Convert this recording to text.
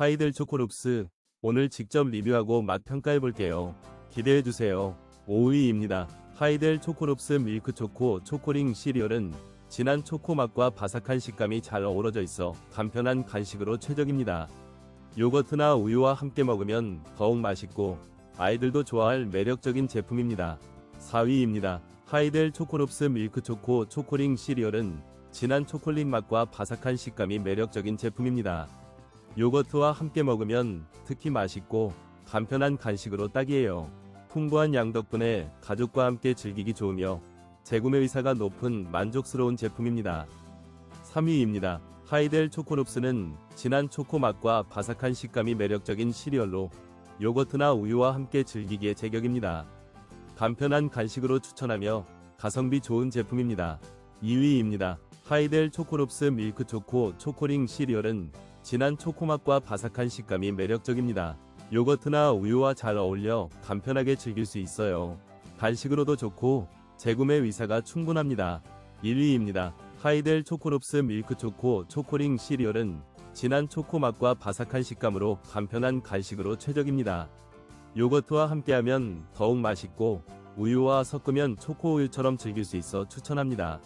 하이델 초코룹스 오늘 직접 리뷰하고 맛 평가해 볼게요. 기대해 주세요. 5위입니다. 하이델 초코룹스 밀크초코 초코링 시리얼은 진한 초코 맛과 바삭한 식감이 잘 어우러져 있어 간편한 간식으로 최적입니다. 요거트나 우유와 함께 먹으면 더욱 맛있고 아이들도 좋아할 매력적인 제품입니다. 4위입니다. 하이델 초코롭스 밀크초코 초코링 시리얼은 진한 초콜릿 맛과 바삭한 식감이 매력적인 제품입니다. 요거트와 함께 먹으면 특히 맛있고 간편한 간식으로 딱이에요. 풍부한 양 덕분에 가족과 함께 즐기기 좋으며 재구매 의사가 높은 만족스러운 제품입니다. 3위입니다. 하이델 초코롭스는 진한 초코 맛과 바삭한 식감이 매력적인 시리얼로 요거트나 우유와 함께 즐기기에 제격입니다. 간편한 간식으로 추천하며 가성비 좋은 제품입니다. 2위입니다. 하이델 초코롭스 밀크 초코 초코링 시리얼은 진한 초코맛과 바삭한 식감이 매력적입니다. 요거트나 우유와 잘 어울려 간편하게 즐길 수 있어요. 간식으로도 좋고 재구매 의사가 충분합니다. 1위입니다. 하이델 초코롭스 밀크 초코 초코링 시리얼은 진한 초코 맛과 바삭한 식감으로 간편한 간식으로 최적입니다. 요거트와 함께하면 더욱 맛있고 우유와 섞으면 초코우유처럼 즐길 수 있어 추천합니다.